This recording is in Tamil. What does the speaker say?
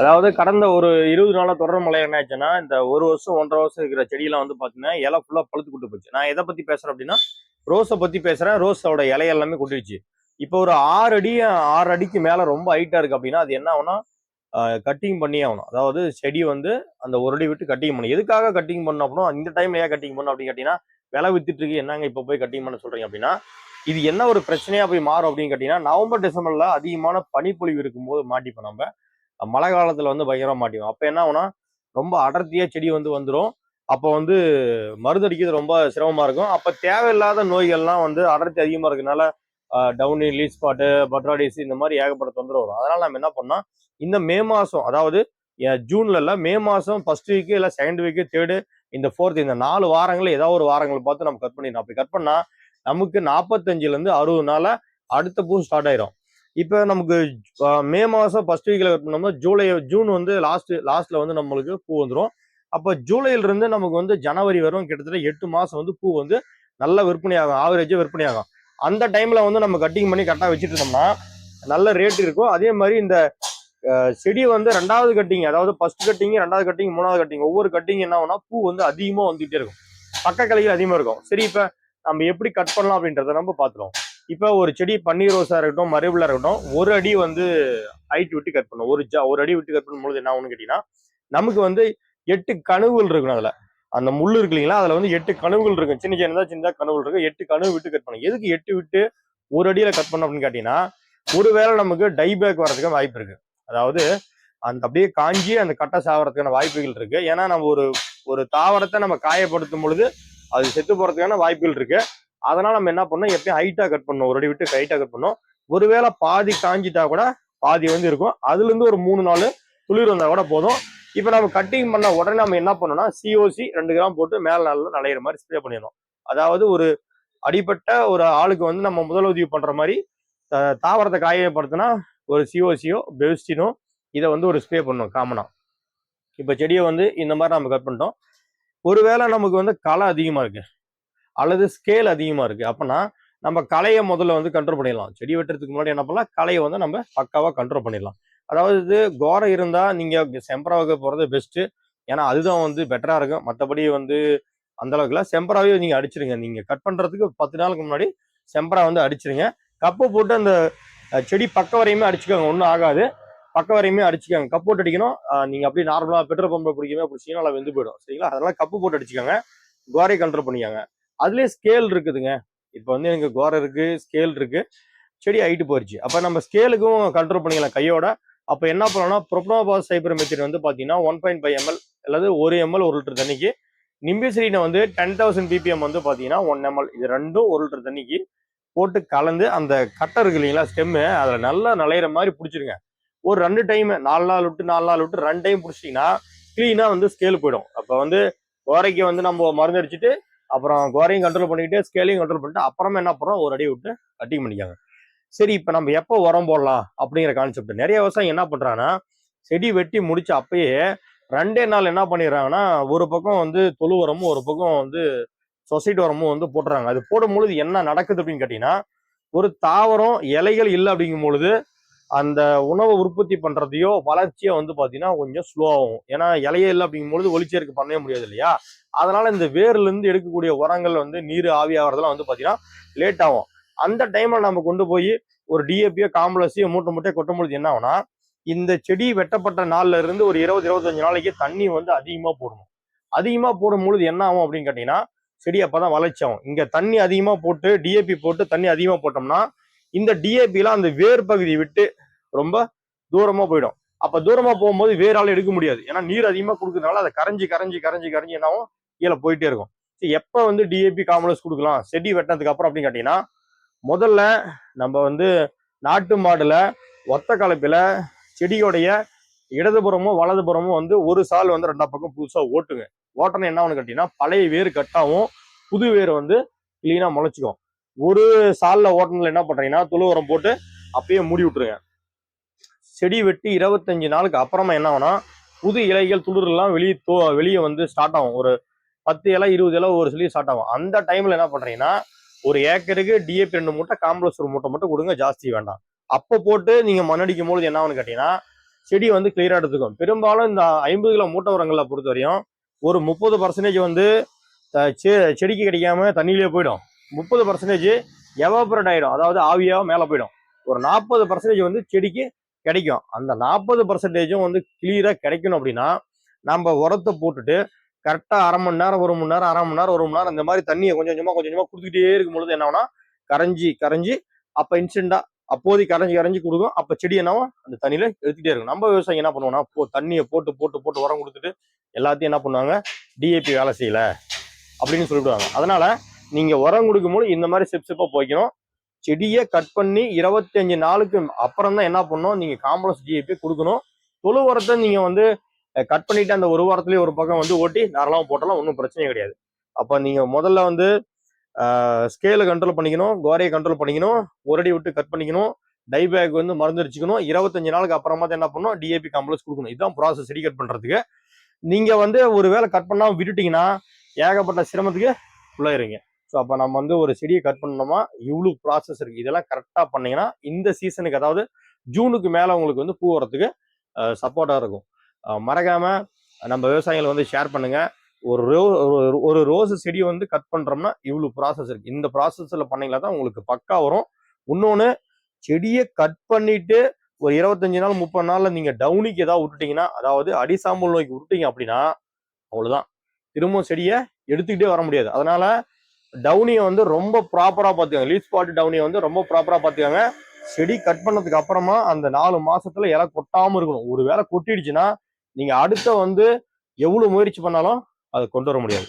அதாவது கடந்த ஒரு இருபது நாளா தொடர் மழை என்ன ஆச்சுன்னா இந்த ஒரு வருஷம் ஒன்றரை வருஷம் இருக்கிற செடியெல்லாம் வந்து பாத்தீங்கன்னா இலை ஃபுல்லா பழுத்து கொண்டு போச்சு. நான் எதை பத்தி பேசுறேன் அப்படின்னா ரோஸை பத்தி பேசுறேன். ரோஸோட இலை எல்லாமே கொட்டிடுச்சு. இப்போ ஒரு ஆறு அடி ஆறு அடிக்கு மேல ரொம்ப ஹைட்டா இருக்கு அப்படின்னா அது என்ன ஆகும்னா கட்டிங் பண்ணி ஆகணும். அதாவது செடி வந்து அந்த ஒரு அடி விட்டு கட்டிங் பண்ணணும். எதுக்காக கட்டிங் பண்ணணும் அப்படின்னா இந்த டைம்ல ஏன் கட்டிங் பண்ணணும் அப்படின்னு கேட்டீங்கன்னா விலை வித்துட்டு இருக்கு. என்னங்க இப்போ போய் கட்டிங் பண்ண சொல்றீங்க அப்படின்னா இது என்ன ஒரு பிரச்சனையா போய் மாறும் அப்படின்னு கேட்டீங்கன்னா நவம்பர் டிசம்பர்ல அதிகமான பனிப்பொழிவு இருக்கும்போது மாட்டிப்போம் நம்ம. மழை காலத்தில் வந்து பயங்கரமாக மாட்டிக்கும் அப்போ என்ன ஆகும்னா ரொம்ப அடர்த்தியாக செடி வந்து வந்துடும் அப்போ வந்து மருந்தடிக்கிறது ரொம்ப சிரமமாக இருக்கும். அப்போ தேவையில்லாத நோய்கள்லாம் வந்து அடர்த்தி அதிகமாக இருக்கனால டவுனி லீஸ் ஸ்பாட்டு பட்ராடிஸ் இந்த மாதிரி ஏகப்பட்ட தொந்தரவு வரும். அதனால் நம்ம என்ன பண்ணோம் இந்த மே மாதம் அதாவது ஜூன்ல இல்லை மே மாதம் ஃபர்ஸ்ட் வீக்கு இல்லை செகண்ட் வீக்கு தேர்டு இந்த ஃபோர்த் இந்த நாலு வாரங்கள் ஏதாவது ஒரு வாரங்களை பார்த்து நம்ம கட் பண்ணிடணும். அப்படி கட் பண்ணால் நமக்கு நாற்பத்தஞ்சிலேருந்து அறுபது நாளில் அடுத்த பூ ஸ்டார்ட் ஆயிரும். இப்போ நமக்கு மே மாதம் ஃபர்ஸ்ட் வீக்கில் கட் பண்ணோம்னா ஜூலை ஜூன் வந்து லாஸ்ட் லாஸ்ட்ல வந்து நம்மளுக்கு பூ வந்துடும் அப்போ ஜூலையிலிருந்து நமக்கு வந்து ஜனவரி வரும். கிட்டத்தட்ட எட்டு மாதம் வந்து பூ வந்து நல்ல விற்பனையாகும் ஆவரேஜாக விற்பனையாகும் விற்பனை ஆகும். அந்த டைமில் வந்து நம்ம கட்டிங் பண்ணி கரெக்டாக வச்சுட்டு இருந்தோம்னா நல்ல ரேட் இருக்கும். அதே மாதிரி இந்த செடி வந்து ரெண்டாவது கட்டிங் அதாவது ஃபர்ஸ்ட் கட்டிங் ரெண்டாவது கட்டிங் மூணாவது கட்டிங் ஒவ்வொரு கட்டிங் என்ன ஆகும்னா பூ வந்து அதிகமாக வந்துகிட்டே இருக்கும். பக்க கலைகள் அதிகமாக இருக்கும். சரி இப்போ நம்ம எப்படி கட் பண்ணலாம் அப்படின்றத நம்ம பார்த்துருவோம். இப்போ ஒரு செடி பன்னீர் ரோஸா இருக்கட்டும் மரபிளா இருக்கட்டும் ஒரு அடி வந்து ஹைட் விட்டு கட் பண்ணும். ஒரு ஜா ஒரு அடி விட்டு கட் பண்ணும்போது என்ன ஆகும்னு கேட்டீங்கன்னா நமக்கு வந்து எட்டு கனவுகள் இருக்கணும் அதுல. அந்த முள் இருக்கு இல்லைங்களா? அதுல வந்து எட்டு கனவுகள் இருக்கும். சின்ன சின்னதா சின்னதாக கனவுகள் இருக்கும். எட்டு கனவு விட்டு கட் பண்ணும். எதுக்கு எட்டு விட்டு ஒரு அடியில கட் பண்ணோம் அப்படின்னு கேட்டீங்கன்னா ஒருவேளை நமக்கு டைபேக் வர்றதுக்கு வாய்ப்பு இருக்கு. அதாவது அந்த அப்படியே காஞ்சி அந்த கட்டை சாவறதுக்கான வாய்ப்புகள் இருக்கு. ஏன்னா நம்ம ஒரு ஒரு தாவரத்தை நம்ம காயப்படுத்தும் பொழுது அது செத்து போறதுக்கான வாய்ப்புகள் இருக்கு. அதனால நம்ம என்ன பண்ணோம் எப்பயும் ஹைட்டா கட் பண்ணணும். ஒரு அடி விட்டு ஹைட்டா கட் பண்ணோம் ஒருவேளை பாதி காஞ்சிட்டா கூட பாதி வந்து இருக்கும் அதுல இருந்து ஒரு மூணு நாள் துளிர் வந்தா கூட போதும். இப்போ நம்ம கட்டிங் பண்ண உடனே நம்ம என்ன பண்ணோம்னா சிஓசி ரெண்டு கிராம் போட்டு மேல நல்லா நலையிற மாதிரி ஸ்ப்ரே பண்ணிடணும். அதாவது ஒரு அடிப்பட்ட ஒரு ஆளுக்கு வந்து நம்ம முதலுதவி பண்ற மாதிரி தாவரத்தை காயப்படுத்தினா ஒரு சிஓசியோ பெஸ்டினோ இதை வந்து ஒரு ஸ்ப்ரே பண்ணணும் காமனா இப்போ செடியை வந்து இந்த மாதிரி நம்ம கட் பண்ணிட்டோம். ஒருவேளை நமக்கு வந்து களை அதிகமா இருக்கு. அல்லது ஸ்கேல் அதிகமாக இருக்குது அப்போனா நம்ம களையை முதல்ல வந்து கண்ட்ரோல் பண்ணிடலாம். செடி வெட்டுறதுக்கு முன்னாடி என்ன பண்ணலாம்? களையை வந்து நம்ம பக்காவாக கண்ட்ரோல் பண்ணிடலாம். அதாவது இது கோரை இருந்தால் நீங்கள் செம்பராவுக்கு போகிறது பெஸ்ட்டு ஏன்னா அதுதான் வந்து பெட்டராக இருக்கும். மற்றபடி வந்து அந்த அளவுக்குல செம்பராவே அடிச்சிருங்க. நீங்கள் கட் பண்ணுறதுக்கு பத்து நாளுக்கு முன்னாடி செம்பரா வந்து அடிச்சிருங்க. கப்பு போட்டு அந்த செடி பக்க வரையுமே அடிச்சுக்கோங்க. ஒன்றும் ஆகாது. பக்க வரையுமே அடிச்சுக்கோங்க. கப்பு போட்டு அடிக்கணும். நீங்கள் அப்படியே நார்மலாக பெட்ரோல் பம்பை பிடிக்கவே பிடிச்சிங்கன்னா நல்லா வெந்து போயிடும். சரிங்களா? அதனால கப்பு போட்டு அடிச்சுக்கோங்க. கோரை கண்ட்ரோல் பண்ணிக்கோங்க. அதுலேயே ஸ்கேல் இருக்குதுங்க. இப்போ வந்து எனக்கு கோரை இருக்குது ஸ்கேல் இருக்குது செடி ஹைட்டு போயிடுச்சு அப்போ நம்ம ஸ்கேலுக்கும் கண்ட்ரோல் பண்ணிக்கலாம் கையோட. அப்போ என்ன பண்ணோம்னா ப்ரொப்னோபாஸ் சைபர் மெத்தட் வந்து பார்த்தீங்கன்னா ஒன் பாயிண்ட் ஃபைவ் எம்எல் அல்லது ஒரு எம்எல் ஒரு லிட்டர் தண்ணிக்கு நிம்பிசிரினை வந்து டென் தௌசண்ட் பிபிஎம் வந்து பார்த்தீங்கன்னா ஒன் எம்எல் இது ரெண்டும் ஒரு லிட்டர் தண்ணிக்கு போட்டு கலந்து அந்த கட்டை இருக்கு இல்லைங்களா ஸ்டெம்மு அதில் நல்லா நலையிற மாதிரி பிடிச்சிருங்க. ஒரு ரெண்டு டைம் நாலு நாள் விட்டு நாலு நாள் விட்டு ரெண்டு டைம் பிடிச்சிட்டிங்கன்னா க்ளீனாக வந்து ஸ்கேல் போயிடும். அப்போ வந்து கோரைக்கு வந்து நம்ம மருந்து அடிச்சுட்டு அப்புறம் கோரையும் கண்ட்ரோல் பண்ணிக்கிட்டு ஸ்கேலையும் கண்ட்ரோல் பண்ணிட்டு அப்புறமா என்ன பண்ணுறோம் ஒரு அடி விட்டு கட்டிங் பண்ணிக்காங்க சரி இப்போ நம்ம எப்போ உரம் போடலாம் அப்படிங்கிற கான்செப்ட் நிறைய விவசாயம் என்ன பண்ணுறாங்கன்னா செடி வெட்டி முடிச்ச அப்பயே ரெண்டே நாள் என்ன பண்ணிடுறாங்கன்னா ஒரு பக்கம் வந்து தொழு உரமும் ஒரு பக்கம் வந்து சொசைட்டி உரமும் வந்து போட்டுறாங்க. அது போடும் பொழுது என்ன நடக்குது அப்படின்னு கேட்டிங்கன்னா ஒரு தாவரம் இலைகள் இல்லை அப்படிங்கும் பொழுது அந்த உணவை உற்பத்தி பண்றதையோ வளர்ச்சியோ வந்து பார்த்தீங்கன்னா கொஞ்சம் ஸ்லோ ஆகும். ஏன்னா இலையே இல்லை அப்படிங்கும்பொழுது ஒளிச்சேர்க்கை பண்ணவே முடியாது இல்லையா? அதனால இந்த வேர்ல இருந்து எடுக்கக்கூடிய உரங்கள் வந்து நீர் ஆவியாகிறதுலாம் வந்து பார்த்தீங்கன்னா லேட் ஆகும். அந்த டைம்ல நம்ம கொண்டு போய் ஒரு டிஏபியோ காம்பளஸையோ மூட்டை மூட்டையை கொட்டும் பொழுது என்ன ஆகும்னா இந்த செடி வெட்டப்பட்ட நாள்ல இருந்து ஒரு இருபது இருபத்தஞ்சு நாளைக்கு தண்ணி வந்து அதிகமா போடணும். அதிகமா போடும் பொழுது என்ன ஆகும் அப்படின்னு கேட்டீங்கன்னா செடி அப்பதான் வளர்ச்சி ஆகும். இங்க தண்ணி அதிகமா போட்டு டிஏபி போட்டு தண்ணி அதிகமா போட்டோம்னா இந்த டிஏபிலாம் அந்த வேர் பகுதி விட்டு ரொம்ப தூரமா போயிடும். அப்ப தூரமா போகும்போது வேறால எடுக்க முடியாது. ஏன்னா நீர் அதிகமா கொடுக்கறதுனால அதை கரைஞ்சி கரைஞ்சி கரைஞ்சி கரைஞ்சி என்னாகும் கீழே போயிட்டே இருக்கும். எப்ப வந்து டிஏபி காமலஸ் கொடுக்கலாம்? செடி வெட்டினதுக்கு அப்புறம் அப்படின்னு கேட்டீங்கன்னா முதல்ல நம்ம வந்து நாட்டு மாடுல ஒத்த கலப்பில செடியோடைய இடதுபுறமும் வலதுபுறமும் வந்து ஒரு சால் வந்து ரெண்டா பக்கம் புதுசா ஓட்டுங்க. ஓட்டணும் என்ன ஒன்று கேட்டீங்கன்னா பழைய வேர் கட்டாவும் புது வேர் வந்து கிளீனா முளைச்சிக்கும். ஒரு சால்ல ஓட்டணில் என்ன பண்ணுறீங்கன்னா துளு உரம் போட்டு அப்பயே மூடி விட்டுருங்க. செடி வெட்டி இருபத்தஞ்சு நாளுக்கு அப்புறமா என்ன ஆகும்னா புது இலைகள் துளிரெல்லாம் வெளியே தோ வெளியே வந்து ஸ்டார்ட் ஆகும். ஒரு பத்து இலை இருபது இலை ஒரு சொல்லி ஸ்டார்ட் ஆகும். அந்த டைமில் என்ன பண்ணுறீங்கன்னா ஒரு ஏக்கருக்கு டிஏபி ரெண்டு மூட்டை காம்ப்ளெக்ஸ் ஒரு மூட்டை மட்டும் கொடுங்க ஜாஸ்தி வேண்டாம். அப்போ போட்டு நீங்கள் மண்ணடிக்கும் பொழுது என்ன ஆகுன்னு கேட்டீங்கன்னா செடி வந்து கிளியராக எடுத்துக்கும். பெரும்பாலும் இந்த ஐம்பது கிலோ மூட்டை உரங்களை பொறுத்த வரையும் ஒரு முப்பது பர்சன்டேஜ் வந்து செ- செடிக்கு கிடைக்காம தண்ணியிலே போயிடும். முப்பது பர்சன்டேஜ் எவாபரேட் ஆகிடும் அதாவது ஆவியாக மேலே போயிடும். ஒரு நாற்பது பர்சன்டேஜ் வந்து செடிக்கு கிடைக்கும். அந்த நாற்பது பர்சன்டேஜும் வந்து கிளியராக கிடைக்கணும் அப்படின்னா நம்ம உரத்தை போட்டுட்டு கரெக்டாக அரை மணி நேரம் ஒரு மணி நேரம் அரை மணி நேரம் ஒரு மணி நேரம் இந்த மாதிரி தண்ணியை கொஞ்சம் கொஞ்சமாக கொஞ்சம் கொஞ்சமாக கொடுத்துக்கிட்டே இருக்கும் பொழுது என்ன கரைஞ்சி கரைஞ்சி அப்போ இன்ஸ்டண்ட்டாக அப்போதைக்கு கரைஞ்சி கரைஞ்சி கொடுக்கும். அப்போ செடி என்னவோ அந்த தண்ணியில் எடுத்துகிட்டே இருக்கும். நம்ம விவசாயி என்ன பண்ணுவோம்னா போ தண்ணியை போட்டு போட்டு போட்டு உரம் கொடுத்துட்டு எல்லாத்தையும் என்ன பண்ணுவாங்க டிஏபி வேலை செய்யலை அப்படின்னு சொல்லிவிடுவாங்க. அதனால் நீங்க உரம் கொடுக்கும்போது இந்த மாதிரி ஸ்டெப் ஸ்டெப்பா போய்க்கணும். செடியை கட் பண்ணி இருபத்தஞ்சு நாளுக்கு அப்புறம் தான் என்ன பண்ணணும்? நீங்க காம்ப்ளெக்ஸ் டிஏபி கொடுக்கணும். தொழு உரத்தை நீங்க வந்து கட் பண்ணிட்டு அந்த ஒரு வாரத்துலயே ஒரு பக்கம் வந்து ஓட்டி தாராளமாக போட்டலாம் ஒன்றும் பிரச்சனை கிடையாது. அப்ப நீங்க முதல்ல வந்து ஸ்கேலை கண்ட்ரோல் பண்ணிக்கணும் கோரையை கண்ட்ரோல் பண்ணிக்கணும் ஒரு அடி விட்டு கட் பண்ணிக்கணும் டை பேக் வந்து மருந்து அடிச்சுக்கணும் இருபத்தஞ்சு நாளுக்கு அப்புறமா தான் என்ன பண்ணணும்? டிஏபி காம்ப்ளெக்ஸ் கொடுக்கணும். இதுதான் ப்ராசஸ் செடி கட் பண்றதுக்கு. நீங்க வந்து ஒரு வேளை கட் பண்ணாமல் விட்டுட்டீங்கன்னா ஏகப்பட்ட சிரமத்துக்கு உள்ளாயிருங்க ஸோ அப்போ நம்ம வந்து ஒரு செடியை கட் பண்ணோமா இவ்வளோ ப்ராசஸ் இருக்குது இதெல்லாம் கரெக்டாக பண்ணிங்கன்னா இந்த சீசனுக்கு அதாவது ஜூனுக்கு மேலே உங்களுக்கு வந்து பூ வரத்துக்கு சப்போர்ட்டாக இருக்கும். மறக்காமல் நம்ம விவசாயிகளை வந்து ஷேர் பண்ணுங்கள் ஒரு ரோ ஒரு- ஒரு ரோஸ் செடியை வந்து கட் பண்ணுறோம்னா இவ்வளோ ப்ராசஸ் இருக்குது இந்த ப்ராசஸில் பண்ணீங்களா தான் உங்களுக்கு பக்கா வரும். இன்னொன்று செடியை கட் பண்ணிவிட்டு ஒரு இருபத்தஞ்சி நாள் முப்பது நாளில் நீங்கள் டவுனிக்கு ஏதாவது விட்டுட்டீங்கன்னா அதாவது அடிசாம்பல் நோய்க்கு விட்டுட்டீங்க அப்படின்னா அவ்வளோதான் திரும்பவும் செடியை எடுத்துக்கிட்டே வர முடியாது. அதனால் டவுனியை வந்து ரொம்ப ப்ராப்பரா பார்த்துக்காங்க. லீஃப் ஸ்பாட் டவுனியை வந்து ரொம்ப ப்ராப்பரா பார்த்துக்காங்க. செடி கட் பண்ணதுக்கு அப்புறமா அந்த நாலு மாசத்துல இலை கொட்டாம இருக்கணும். ஒரு வேளை கொட்டிடுச்சுன்னா நீங்க அடுத்த வந்து எவ்வளவு முயற்சி பண்ணாலும் அதை கொண்டு வர முடியாது.